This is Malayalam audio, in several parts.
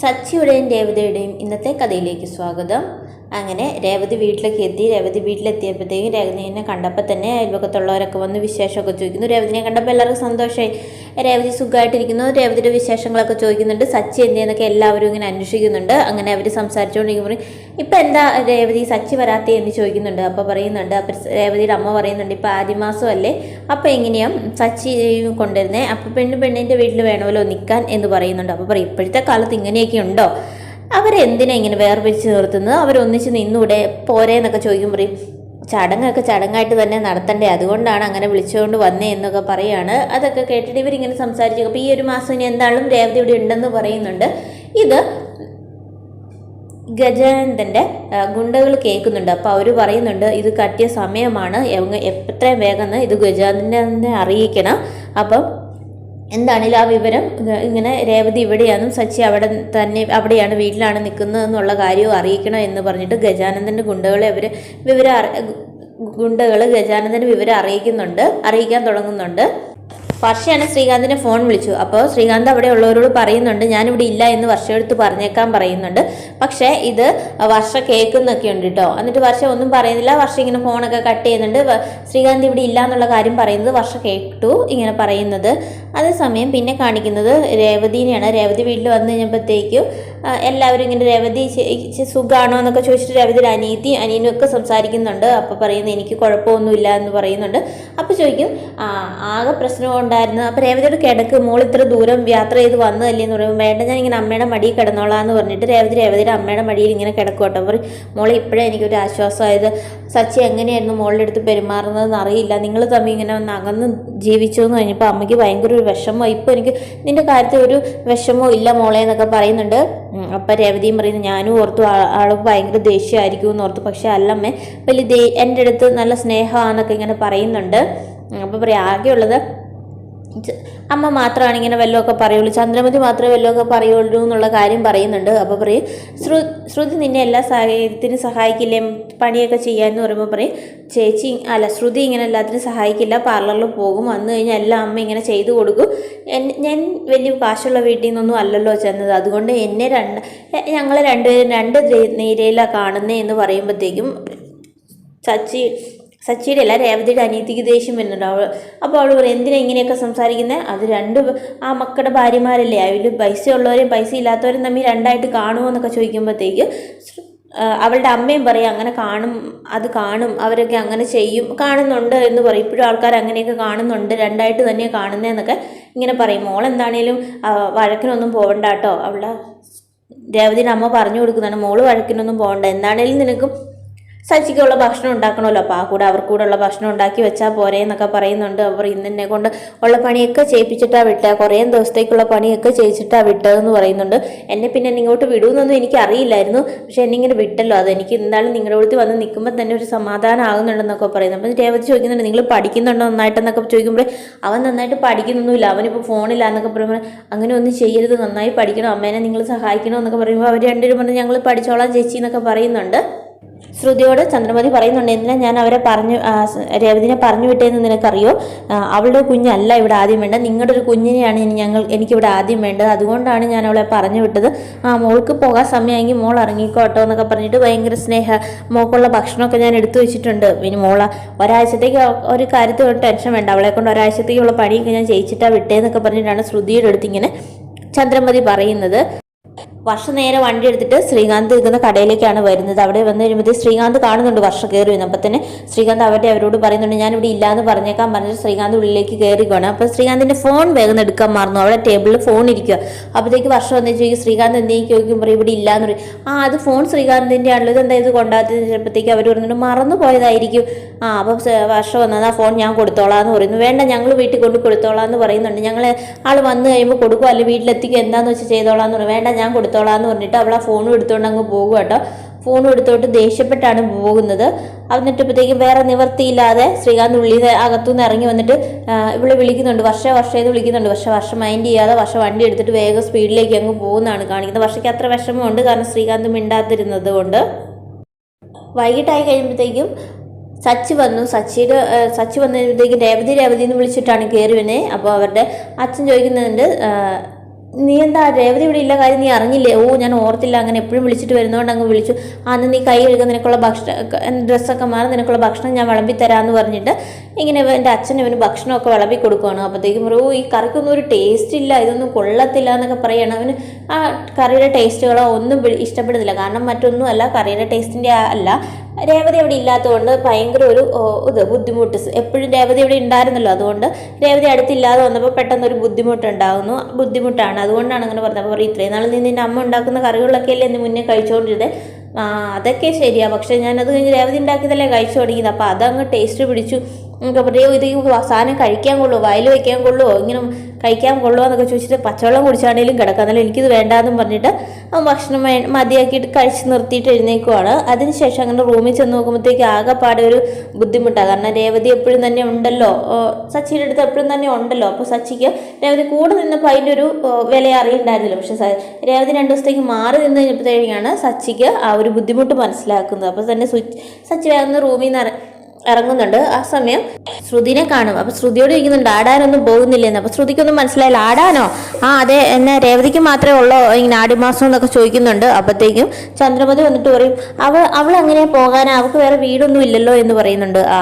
സച്ചിയുടെയും രേവതിയുടെയും ഇന്നത്തെ കഥയിലേക്ക് സ്വാഗതം. അങ്ങനെ രേവതി വീട്ടിലേക്ക് എത്തി. രേവതി വീട്ടിലെത്തിയപ്പോഴത്തേക്കും രേവതിനെ കണ്ടപ്പോൾ തന്നെ അയൽപക്കത്തുള്ളവരൊക്കെ വന്ന് വിശേഷമൊക്കെ ചോദിക്കുന്നു. രേവതിനെ കണ്ടപ്പോൾ എല്ലാവർക്കും സന്തോഷമായി. രേവതി സുഖമായിട്ടിരിക്കുന്നു രേവതിയുടെ വിശേഷങ്ങളൊക്കെ ചോദിക്കുന്നുണ്ട്. സച്ചി എന്തെന്നൊക്കെ എല്ലാവരും ഇങ്ങനെ അന്വേഷിക്കുന്നുണ്ട്. അങ്ങനെ അവർ സംസാരിച്ചുകൊണ്ടിരിക്കുമ്പോൾ ഇപ്പം എന്താ രേവതി സച്ചി വരാത്തേ എന്ന് ചോദിക്കുന്നുണ്ട്. അപ്പോൾ പറയുന്നുണ്ട്. അപ്പം രേവതിയുടെ അമ്മ പറയുന്നുണ്ട് ഇപ്പം ആദ്യ അപ്പോൾ അപ്പം എങ്ങനെയാണ് സച്ചി കൊണ്ടുവരുന്നത് അപ്പോൾ പെണ്ണ് പെണ്ണിന്റെ വീട്ടിൽ വേണമല്ലോ നിൽക്കാൻ എന്ന് പറയുന്നുണ്ട്. അപ്പോൾ പറയും ഇപ്പോഴത്തെ കാലത്ത് ഇങ്ങനെയൊക്കെ ഉണ്ടോ? അവരെന്തിനാ ഇങ്ങനെ വേർപിരിച്ച് നിർത്തുന്നത്? അവരൊന്നിച്ച് നിന്നൂടെ? പോരെ എന്നൊക്കെ ചോദിക്കുമ്പോൾ പറയും ചടങ്ങൊക്കെ ചടങ്ങായിട്ട് തന്നെ നടത്തണ്ടേ? അതുകൊണ്ടാണ് അങ്ങനെ വിളിച്ചുകൊണ്ട് വന്നേ എന്നൊക്കെ പറയാണ്. അതൊക്കെ കേട്ടിട്ട് ഇവരിങ്ങനെ സംസാരിച്ചു അപ്പോൾ ഈ ഒരു മാസം ഇനി എന്താണെങ്കിലും രേവതി ഇവിടെ ഉണ്ടെന്ന് പറയുന്നുണ്ട്. ഇത് ഗജാനന്ദന്റെ ഗുണ്ടകൾ കേൾക്കുന്നുണ്ട്. അപ്പോൾ അവർ പറയുന്നുണ്ട് ഇത് കട്ടിയ സമയമാണ്. എത്രയും വേഗം ഇത് ഗജാനന്ദനെ അറിയിക്കണം. അപ്പം എന്താണേലും ആ വിവരം ഇങ്ങനെ രേവതി ഇവിടെയാണ് സച്ചി അവിടെ തന്നെ അവിടെയാണ് വീട്ടിലാണ് നിൽക്കുന്നത് എന്നുള്ള കാര്യവും അറിയിക്കണം എന്ന് പറഞ്ഞിട്ട് ഗജാനന്ദന്റെ ഗുണ്ടകളെ അവർ വിവരം ഗുണ്ടകൾ ഗജാനന്ദന് വിവരം അറിയിക്കുന്നുണ്ട് അറിയിക്കാൻ തുടങ്ങുന്നുണ്ട്. വർഷയാണ് ശ്രീകാന്തിനെ ഫോൺ വിളിച്ചു. അപ്പോൾ ശ്രീകാന്ത് അവിടെ ഉള്ളവരോട് പറയുന്നുണ്ട് ഞാനിവിടെ ഇല്ല എന്ന് വർഷ എടുത്ത് പറഞ്ഞേക്കാൻ പറയുന്നുണ്ട്. പക്ഷേ ഇത് വർഷ കേൾക്കുന്നൊക്കെ ഉണ്ട് കേട്ടോ എന്നിട്ട് വർഷ ഒന്നും പറയുന്നില്ല. വർഷ ഇങ്ങനെ ഫോണൊക്കെ കട്ട് ചെയ്യുന്നുണ്ട്. ശ്രീകാന്ത് ഇവിടെ ഇല്ല എന്നുള്ള കാര്യം പറയുന്നത് വർഷ കേട്ടു ഇങ്ങനെ പറയുന്നത്. അതേസമയം പിന്നെ കാണിക്കുന്നത് രേവതിനെയാണ്. രേവതി വീട്ടിൽ വന്നു കഴിഞ്ഞപ്പോഴത്തേക്കും എല്ലാവരും ഇങ്ങനെ രേവതി സുഖമാണോ എന്നൊക്കെ ചോദിച്ചിട്ട് രേവതിയുടെ അനിയത്തി അനിയനും ഒക്കെ സംസാരിക്കുന്നുണ്ട്. അപ്പോൾ പറയുന്നത് എനിക്ക് കുഴപ്പമൊന്നുമില്ല എന്ന് പറയുന്നുണ്ട്. അപ്പോൾ ചോദിക്കും ആകെ പ്രശ്നം ഉണ്ടായിരുന്നു അപ്പോൾ രേവതിയുടെ കിടക്ക് മോൾ ഇത്ര ദൂരം യാത്ര ചെയ്ത് വന്നതല്ലേ എന്ന് പറയുമ്പോൾ വേണ്ട ഞാൻ ഇങ്ങനെ അമ്മയുടെ മടിയിൽ കിടന്നോളാം എന്ന് പറഞ്ഞിട്ട് രേവതി രേവതിയുടെ അമ്മയുടെ മടിയിൽ ഇങ്ങനെ കിടക്കോട്ടെ കേട്ടോ. അപ്പോൾ മോളെ ഇപ്പോഴേ എനിക്കൊരു ആശ്വാസമായത്. സച്ചി എങ്ങനെയായിരുന്നു മോളുടെ അടുത്ത് പെരുമാറുന്നതെന്ന് അറിയില്ല. നിങ്ങൾ തമ്മിൽ ഇങ്ങനെ ഒന്ന് അകന്ന് ജീവിച്ചു എന്ന് കഴിഞ്ഞപ്പോൾ അമ്മയ്ക്ക് ഭയങ്കര ഒരു വിഷമോ. ഇപ്പോൾ എനിക്ക് നിന്റെ കാര്യത്തിൽ ഒരു വിഷമോ ഇല്ല മോളെ എന്നൊക്കെ പറയുന്നുണ്ട്. അപ്പം രേവതിയും പറയുന്നു ഞാനും ഓർത്തു ആൾക്ക് ഭയങ്കര ദേഷ്യമായിരിക്കും എന്ന് ഓർത്തു. പക്ഷേ അല്ലമ്മേ വലിയ എന്റെ അടുത്ത് നല്ല സ്നേഹമാണെന്നൊക്കെ ഇങ്ങനെ പറയുന്നുണ്ട്. അപ്പോൾ പറയാം ആകെയുള്ളത് അമ്മ മാത്രമാണ് ഇങ്ങനെ വല്ലതൊക്കെ പറയുള്ളൂ. ചന്ദ്രമതി മാത്രമേ വല്ലതൊക്കെ പറയുള്ളൂ എന്നുള്ള കാര്യം പറയുന്നുണ്ട്. അപ്പോൾ പറയും ശ്രു ശ്രുതി നിന്നെ എല്ലാ സാഹചര്യത്തിനും സഹായിക്കില്ലേ? പണിയൊക്കെ ചെയ്യാമെന്ന് പറയുമ്പോൾ പറയും ചേച്ചി അല്ല ശ്രുതി ഇങ്ങനെ എല്ലാത്തിനും സഹായിക്കില്ല പാർലറിൽ പോകും. വന്നു കഴിഞ്ഞാൽ എല്ലാം അമ്മ ഇങ്ങനെ ചെയ്തു കൊടുക്കും. ഞാൻ വലിയ കാശുള്ള വീട്ടിൽ നിന്നൊന്നും അല്ലല്ലോ ചെന്നത്. അതുകൊണ്ട് എന്നെ രണ്ട് ഞങ്ങൾ രണ്ടുപേരും രണ്ട് നേരയിലാണ് കാണുന്നത് എന്ന് പറയുമ്പോഴത്തേക്കും സച്ചി സച്ചിയുടെ അല്ല രേവതിയുടെ അനിയത്തിക്ക് ദേഷ്യം വരുന്നുണ്ട്. അവൾ അപ്പോൾ അവൾ പറയും എന്തിനാ ഇങ്ങനെയൊക്കെ സംസാരിക്കുന്നത് അത് രണ്ട് ആ മക്കളുടെ ഭാര്യമാരല്ലേ? അതിൽ പൈസ ഉള്ളവരും പൈസ ഇല്ലാത്തവരും തമ്മിൽ രണ്ടായിട്ട് കാണുമോ എന്നൊക്കെ ചോദിക്കുമ്പോഴത്തേക്ക് അവളുടെ അമ്മയും പറയും അങ്ങനെ കാണും അത് കാണും അവരൊക്കെ അങ്ങനെ ചെയ്യും കാണുന്നുണ്ട് എന്ന് പറയും. ഇപ്പോഴും ആൾക്കാർ അങ്ങനെയൊക്കെ കാണുന്നുണ്ട് രണ്ടായിട്ട് തന്നെ കാണുന്നതെന്നൊക്കെ ഇങ്ങനെ പറയും. മോൾ എന്താണേലും വഴക്കിനൊന്നും പോകണ്ട കേട്ടോ. അവളുടെ രേവതിയുടെ അമ്മ പറഞ്ഞു കൊടുക്കുന്നതാണ്. മോൾ വഴക്കിനൊന്നും പോകണ്ട എന്താണേലും നിനക്കും സച്ചിക്കുള്ള ഭക്ഷണം ഉണ്ടാക്കണമല്ലോ. അപ്പോൾ ആ കൂടെ അവർക്ക് കൂടെ ഉള്ള ഭക്ഷണം ഉണ്ടാക്കി വെച്ചാൽ പോരെ എന്നൊക്കെ പറയുന്നുണ്ട്. അവർ ഇന്നെന്നെ കൊണ്ട് ഉള്ള പണിയൊക്കെ ചെയ്യിപ്പിച്ചിട്ടാണ് വിട്ട. കുറേ ദിവസത്തേക്കുള്ള പണിയൊക്കെ ചെയ്യിച്ചിട്ടാണ് വിട്ടതെന്ന് പറയുന്നുണ്ട്. എന്നെ പിന്നെ എന്നെ ഇങ്ങോട്ട് വിടുമെന്നൊന്നും എനിക്ക് അറിയില്ലായിരുന്നു പക്ഷേ എന്നെ ഇങ്ങനെ വിട്ടല്ലോ. അത് എനിക്ക് എന്തായാലും നിങ്ങളുടെ അടുത്ത് വന്ന് നിൽക്കുമ്പോൾ തന്നെ ഒരു സമാധാനം ആകുന്നുണ്ടെന്നൊക്കെ പറയുന്നു. അപ്പം രേവതി ചോദിക്കുന്നുണ്ട് നിങ്ങൾ പഠിക്കുന്നുണ്ടോ നന്നായിട്ടെന്നൊക്കെ? ചോദിക്കുമ്പോൾ അവൻ നന്നായിട്ട് പഠിക്കുന്നൊന്നുമില്ല. അവനിപ്പോൾ ഫോണില്ല എന്നൊക്കെ പറയുമ്പോൾ അങ്ങനെ ഒന്നും ചെയ്യരുത്. നന്നായി പഠിക്കണം. അമ്മേനെ നിങ്ങൾ സഹായിക്കണം എന്നൊക്കെ പറയുമ്പോൾ അവർ രണ്ടുപേരും പറഞ്ഞ് ഞങ്ങൾ പഠിച്ചോളാം ചേച്ചി എന്നൊക്കെ പറയുന്നുണ്ട്. ശ്രുതിയോട് ചന്ദ്രമതി പറയുന്നുണ്ട് എന്തിനാ ഞാൻ അവരെ പറഞ്ഞു രേവതിനെ പറഞ്ഞു വിട്ടേന്ന് നിനക്കറിയോ? അവളുടെ കുഞ്ഞല്ല ഇവിടെ ആദ്യം വേണ്ടത്. നിങ്ങളുടെ ഒരു കുഞ്ഞിനെയാണ് ഇനി ഞങ്ങൾ എനിക്കിവിടെ ആദ്യം വേണ്ടത്. അതുകൊണ്ടാണ് ഞാൻ അവളെ പറഞ്ഞു വിട്ടത്. ആ മോൾക്ക് പോകാൻ സമയമെങ്കിൽ മോൾ ഇറങ്ങിക്കോട്ടോ എന്നൊക്കെ പറഞ്ഞിട്ട് ഭയങ്കര സ്നേഹ മോക്കുള്ള ഭക്ഷണമൊക്കെ ഞാൻ എടുത്തു വെച്ചിട്ടുണ്ട്. പിന്നെ മോള ഒരാഴ്ചത്തേക്ക് ഒരു കാര്യത്തിൽ ടെൻഷൻ വേണ്ട. അവളെ കൊണ്ട് ഒരാഴ്ചത്തേക്കുള്ള പണിയൊക്കെ ഞാൻ ചെയ്യിച്ചിട്ടാ വിട്ടേന്നൊക്കെ പറഞ്ഞിട്ടാണ് ശ്രുതിയുടെ അടുത്ത് ഇങ്ങനെ ചന്ദ്രമതി പറയുന്നത്. വർഷ നേരെ വണ്ടി എടുത്തിട്ട് ശ്രീകാന്ത് നിൽക്കുന്ന കടയിലേക്കാണ് വരുന്നത്. അവിടെ വന്നു കഴിയുമ്പോൾ ശ്രീകാന്ത് കാണുന്നുണ്ട് വർഷ കയറി വന്നപ്പോൾ തന്നെ ശ്രീകാന്ത് അവരുടെ അവരോട് പറയുന്നുണ്ട് ഞാനിവിടെ ഇല്ലാന്ന് പറഞ്ഞേക്കാൻ പറഞ്ഞിട്ട് ശ്രീകാന്ത് ഉള്ളിലേക്ക് കയറി പോകണം അപ്പോൾ ശ്രീകാന്തിന്റെ ഫോൺ വേഗം എടുക്കാൻ മറന്നു. അവിടെ ടേബിളിൽ ഫോൺ ഇരിക്കുക അപ്പോഴത്തേക്ക് വർഷം വന്നു ചോദിക്കും ശ്രീകാന്ത് എന്തെങ്കിലും ചോദിക്കുമ്പോൾ ഇവിടെ ഇല്ലാന്ന് പറയും. ആ അത് ഫോൺ ശ്രീകാന്തിന്റെ ആണല്ലോ. ഇതെന്താ ഇത് കൊണ്ടാത്തത് ചിലപ്പോഴത്തേക്ക് അവർ പറഞ്ഞിട്ട് മറന്നു പോയതായിരിക്കും. ആ അപ്പം സ- വർഷം വന്നത് ആ ഫോൺ ഞാൻ കൊടുത്തോളാം എന്ന് പറയുന്നു. വേണ്ട ഞങ്ങൾ വീട്ടിൽ കൊണ്ട് കൊടുത്തോളാം എന്ന് പറയുന്നുണ്ട്. ഞങ്ങൾ ആൾ വന്നു കഴിയുമ്പോൾ കൊടുക്കുക അല്ലെങ്കിൽ വീട്ടിലെത്തിക്കും? എന്താന്ന് വെച്ചാൽ ചെയ്തോളാം എന്ന് പറയും. വേണ്ട ഞാൻ കൊടുത്തോളാം എന്ന് പറഞ്ഞിട്ട് അവൾ ആ ഫോണും എടുത്തുകൊണ്ട് അങ്ങ് പോകും കേട്ടോ ഫോണും എടുത്തോട്ട് ദേഷ്യപ്പെട്ടാണ് പോകുന്നത്. എന്നിട്ടപ്പോഴത്തേക്കും വേറെ നിവർത്തിയില്ലാതെ ശ്രീകാന്ത് ഉള്ളിൽ അകത്തുനിന്ന് ഇറങ്ങി വന്നിട്ട് ഇവളെ വിളിക്കുന്നുണ്ട്. വർഷ വർഷം വിളിക്കുന്നുണ്ട്. പക്ഷെ വർഷം മൈൻഡ് ചെയ്യാതെ വർഷം വണ്ടി എടുത്തിട്ട് വേഗം സ്പീഡിലേക്ക് അങ്ങ് പോകുന്നതാണ് കാണിക്കുന്നത്. വർഷയ്ക്ക് അത്ര വിഷമമുണ്ട്. കാരണം ശ്രീകാന്ത് മിണ്ടാതിരുന്നത് കൊണ്ട്. വൈകിട്ടായി കഴിയുമ്പോഴത്തേക്കും സച്ചി വന്നു. സച്ചിയുടെ സച്ചി വന്നപ്പോഴത്തേക്കും രേവതി രേവതി എന്ന് വിളിച്ചിട്ടാണ് കയറി വന്നെ അപ്പോൾ അവരുടെ അച്ഛൻ ചോദിക്കുന്നുണ്ട് നീ എന്താ രേവതി ഇവിടെ ഇല്ല കാര്യം നീ അറിഞ്ഞില്ലേ? ഓ ഞാൻ ഓർത്തില്ല. അങ്ങനെ എപ്പോഴും വിളിച്ചിട്ട് വരുന്നതുകൊണ്ട് അങ്ങ് വിളിച്ചു. അന്ന് നീ കൈ കഴുകുന്ന നിനക്കുള്ള ഭക്ഷണം ഡ്രസ്സൊക്കെ മാറി നിനക്കുള്ള ഭക്ഷണം ഞാൻ വിളമ്പി തരാമെന്ന് പറഞ്ഞിട്ട് ഇങ്ങനെ എന്റെ അച്ഛൻ ഇവന് ഭക്ഷണമൊക്കെ വിളമ്പി കൊടുക്കുകയാണ് അപ്പോഴത്തേക്കും പറയൂ ഈ കറിക്കൊന്നും ഒരു ടേസ്റ്റ് ഇല്ല. ഇതൊന്നും കൊള്ളത്തില്ല എന്നൊക്കെ പറയുകയാണ് അവന് ആ കറിയുടെ ടേസ്റ്റുകളോ ഒന്നും ഇഷ്ടപ്പെടുന്നില്ല. കാരണം മറ്റൊന്നും അല്ല കറിയുടെ ടേസ്റ്റിന്റെ അല്ല. രേവതി അവിടെ ഇല്ലാത്തതുകൊണ്ട് ഭയങ്കര ഒരു ഇത് ബുദ്ധിമുട്ട്. എപ്പോഴും രേവതി ഇവിടെ ഉണ്ടായിരുന്നല്ലോ. അതുകൊണ്ട് രേവതി അടുത്തില്ലാതെ വന്നപ്പോൾ പെട്ടെന്ന് ഒരു ബുദ്ധിമുട്ടുണ്ടാകുന്നു ബുദ്ധിമുട്ടാണ്. അതുകൊണ്ടാണ് അങ്ങനെ പറഞ്ഞത്. അപ്പോൾ ഇത്രയും നാൾ നീ നിന്റെ അമ്മ ഉണ്ടാക്കുന്ന കറികളൊക്കെ അല്ലേ മുന്നേ കഴിച്ചുകൊണ്ടിരുന്നത് അതൊക്കെ ശരിയാണ് പക്ഷേ ഞാനത് കഴിഞ്ഞ് രേവതി ഉണ്ടാക്കിയതല്ലേ കഴിച്ചു തുടങ്ങിയത് അപ്പോൾ അതങ്ങ് ടേസ്റ്റ് പിടിച്ചു. എന്നൊക്കെ പറയും ഇത് ഈ സാധനം കഴിക്കാൻ കൊള്ളുമോ വയൽ വയ്ക്കാൻ കൊള്ളുമോ ഇങ്ങനെ കഴിക്കാൻ കൊള്ളുമോ എന്നൊക്കെ ചോദിച്ചിട്ട് പച്ചവെള്ളം കുടിച്ചാണെങ്കിലും കിടക്കാന്നല്ലോ എനിക്കിത് വേണ്ടാന്നും പറഞ്ഞിട്ട് ഭക്ഷണം മതിയാക്കിയിട്ട് കഴിച്ച് നിർത്തിയിട്ട് എഴുന്നേക്കുവാണ്. അതിനുശേഷം അങ്ങനെ റൂമിൽ ചെന്ന് നോക്കുമ്പോഴത്തേക്ക് ആകെപ്പാടെ ഒരു ബുദ്ധിമുട്ടാണ് കാരണം രേവതി എപ്പോഴും തന്നെ ഉണ്ടല്ലോ. സച്ചിയുടെ അടുത്ത് എപ്പോഴും തന്നെ ഉണ്ടല്ലോ. അപ്പോൾ സച്ചിക്ക് രേവതി കൂടെ നിന്നപ്പോൾ അതിന്റെ ഒരു വില അറിയണ്ടായിരുന്നില്ല പക്ഷെ രേവതി രണ്ട് ദിവസത്തേക്ക് മാറി നിന്ന് കഴിഞ്ഞപ്പോഴത്തേക്കാണ് സച്ചിക്ക് ആ ഒരു ബുദ്ധിമുട്ട് മനസ്സിലാക്കുന്നത്. അപ്പോൾ തന്നെ സച്ചി വേഗം റൂമിൽ നിന്ന് ഇറങ്ങുന്നുണ്ട്. ആ സമയം ശ്രുതിനെ കാണും. അപ്പൊ ശ്രുതിയോട് ചോദിക്കുന്നുണ്ട് ആടാനൊന്നും പോകുന്നില്ലെന്ന്. അപ്പൊ ശ്രുതിക്കൊന്നും മനസ്സിലായില്ല ആടാനോ ആ അതെ എന്നെ രേവതിക്ക് മാത്രമേ ഉള്ളോ ഇങ്ങനെ ആടിമാസം എന്നൊക്കെ ചോദിക്കുന്നുണ്ട്. അപ്പത്തേക്കും ചന്ദ്രമതി വന്നിട്ട് പറയും അവൾ അവൾ അങ്ങനെ പോകാനാ? അവൾക്ക് വേറെ വീടൊന്നും ഇല്ലല്ലോ എന്ന് പറയുന്നുണ്ട്. ആ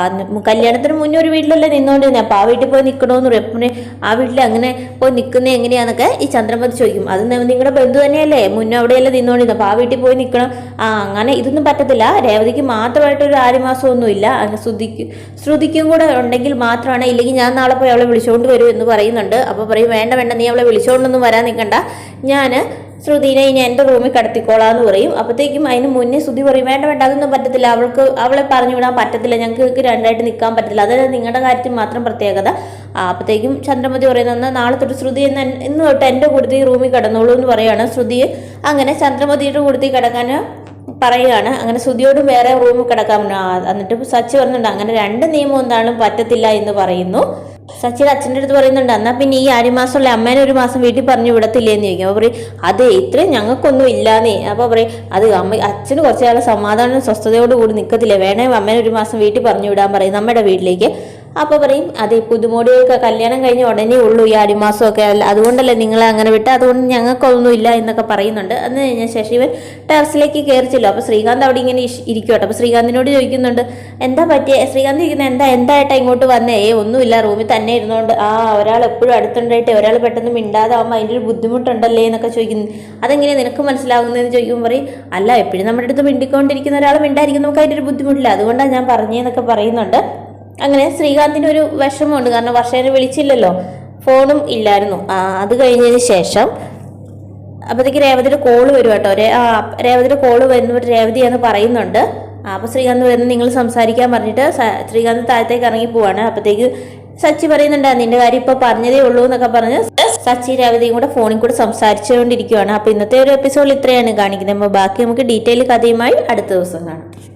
കല്യാണത്തിന് മുന്നേ ഒരു വീട്ടിലല്ലേ നിന്നോണ്ടിരുന്നത് അപ്പൊ ആ വീട്ടിൽ പോയി നിൽക്കണോന്ന് പറയും. ആ വീട്ടിൽ അങ്ങനെ പോയി നിൽക്കുന്നത് എങ്ങനെയാന്നൊക്കെ ഈ ചന്ദ്രമതി ചോദിക്കും. അത് നിങ്ങളുടെ ബന്ധു തന്നെയല്ലേ? മുന്നേ അവിടെയല്ലേ നിന്നോണ്ടിരുന്നത് അപ്പൊ ആ വീട്ടിൽ പോയി നിൽക്കണം ആ അങ്ങനെ ഇതൊന്നും പറ്റത്തില്ല. രേവതിക്ക് മാത്രമായിട്ട് ഒരു ആരുമാസം ഒന്നുമില്ല അങ്ങ് ശ്രുതിക്ക് ശ്രുതിക്കും കൂടെ ഉണ്ടെങ്കിൽ മാത്രമാണ് ഇല്ലെങ്കിൽ ഞാൻ നാളെ പോയി അവളെ വിളിച്ചുകൊണ്ട് വരും എന്ന് പറയുന്നുണ്ട്. അപ്പോൾ പറയും വേണ്ട വേണ്ട നീ അവളെ വിളിച്ചുകൊണ്ടൊന്നും വരാൻ നിൽക്കണ്ട ഞാൻ ശ്രുതിനെ ഇനി എന്റെ റൂമിൽ കടത്തിക്കോളാന്ന് പറയും. അപ്പോഴത്തേക്കും അതിന് മുന്നേ ശ്രുതി പറയും വേണ്ട വേണ്ട അതൊന്നും പറ്റത്തില്ല. അവൾക്ക് അവളെ പറഞ്ഞു വിടാൻ പറ്റത്തില്ല. ഞങ്ങൾക്ക് രണ്ടായിട്ട് നിൽക്കാൻ പറ്റത്തില്ല. അതായത് നിങ്ങളുടെ കാര്യത്തിൽ മാത്രം പ്രത്യേകത. അപ്പോഴത്തേക്കും ചന്ദ്രമതി പറയുന്നത് നാളെ തൊട്ട് ശ്രുതി എന്ന് ഇന്ന് തൊട്ട് എന്റെ കൂടുതൽ റൂമിൽ കിടന്നോളൂ എന്ന് പറയുകയാണ് ശ്രുതി അങ്ങനെ ചന്ദ്രമതിയുടെ കൂടുതൽ കിടക്കാൻ പറയുകയാണ്. അങ്ങനെ ശ്രുതിയോടും വേറെ റൂമിൽ കിടക്കാൻ. എന്നിട്ട് സച്ചി പറഞ്ഞിട്ടുണ്ട് അങ്ങനെ രണ്ട് നിയമം എന്താണെങ്കിലും പറ്റത്തില്ല എന്ന് പറയുന്നു. സച്ചിയുടെ അച്ഛന്റെ അടുത്ത് പറയുന്നുണ്ട് എന്നാൽ പിന്നെ ഈ ആര്യമാസമുള്ള അമ്മേനെ ഒരു മാസം വീട്ടിൽ പറഞ്ഞു വിടത്തില്ലേ എന്ന് ചോദിക്കും. അപ്പോൾ പറയും അതെ ഇത്രയും ഞങ്ങൾക്കൊന്നും ഇല്ലാന്നേ. അപ്പോൾ പറയും അത് അമ്മ അച്ഛന് കുറച്ച് കാലം സമാധാനം സ്വസ്ഥതയോട് നിൽക്കത്തില്ലേ വേണേ അമ്മേനെ ഒരു മാസം വീട്ടിൽ പറഞ്ഞു വിടാൻ പറയും നമ്മുടെ വീട്ടിലേക്ക്. അപ്പോൾ പറയും അതെ പുതുമോടിയൊക്കെ കല്യാണം കഴിഞ്ഞ ഉടനെ ഉള്ളൂ ഈ അടിമാസമൊക്കെ. അതുകൊണ്ടല്ലേ നിങ്ങളെ അങ്ങനെ വിട്ട് അതുകൊണ്ട് ഞങ്ങൾക്കൊന്നും ഇല്ല എന്നൊക്കെ പറയുന്നുണ്ട്. അന്ന് കഴിഞ്ഞാൽ ശശിവൻ ടെറസിലേക്ക് കയറിച്ചല്ലോ അപ്പോൾ ശ്രീകാന്ത് അവിടെ ഇങ്ങനെ ഇരിക്കുവട്ടെ അപ്പൊ അപ്പോൾ ശ്രീകാന്തിനോട് ചോദിക്കുന്നുണ്ട് എന്താ പറ്റിയ? ശ്രീകാന്ത് ചോദിക്കുന്നത് എന്താ എന്തായിട്ടാ ഇങ്ങോട്ട് വന്നേ? ഏ ഒന്നുമില്ല. റൂമിൽ തന്നെ ഇരുന്നുകൊണ്ട് ആ ഒരാൾ എപ്പോഴും അടുത്തുണ്ടായിട്ട് ഒരാൾ പെട്ടെന്ന് മിണ്ടാതാവുമ്പോൾ അതിന്റെ ഒരു ബുദ്ധിമുട്ടുണ്ടല്ലേ? എന്നൊക്കെ ചോദിക്കുന്നു. അതെങ്ങനെ നിനക്ക് മനസ്സിലാകുന്നതെന്ന് ചോദിക്കുമ്പോൾ പറയും അല്ല എപ്പോഴും നമ്മുടെ അടുത്ത് മിണ്ടിക്കൊണ്ടിരിക്കുന്ന ഒരാൾ മിണ്ടായിരിക്കും നമുക്ക് അതിന്റെ ഒരു ബുദ്ധിമുട്ടില്ല. അതുകൊണ്ടാണ് ഞാൻ പറഞ്ഞതെന്നൊക്കെ പറയുന്നുണ്ട്. അങ്ങനെ ശ്രീകാന്തിന് ഒരു വിഷമമുണ്ട്. കാരണം വർഷേനെ വിളിച്ചില്ലല്ലോ. ഫോണും ഇല്ലായിരുന്നു. അത് കഴിഞ്ഞതിന് ശേഷം അപ്പോഴത്തേക്ക് രേവതിയുടെ കോൾ വരും കേട്ടോ. ആ, രേവതിയുടെ കോൾ വരുന്നവർ രേവതിയാന്ന് പറയുന്നുണ്ട്. ആ, അപ്പോൾ ശ്രീകാന്ത് വരുന്നത് നിങ്ങൾ സംസാരിക്കാൻ പറഞ്ഞിട്ട് ശ്രീകാന്ത് താഴത്തേക്ക് ഇറങ്ങി പോവാണ്. അപ്പോഴത്തേക്ക് സച്ചി പറയുന്നുണ്ട് നിന്റെ കാര്യം ഇപ്പോൾ പറഞ്ഞതേ ഉള്ളൂ എന്നൊക്കെ പറഞ്ഞ് സച്ചി രേവതിയും കൂടെ ഫോണിൽ കൂടെ സംസാരിച്ചുകൊണ്ടിരിക്കുകയാണ് അപ്പോൾ ഇന്നത്തെ ഒരു എപ്പിസോഡ് ഇത്രയാണ് കാണിക്കുന്നത്. അപ്പോൾ ബാക്കി നമുക്ക് ഡീറ്റെയിൽ കഥയുമായി അടുത്ത ദിവസം കാണാം.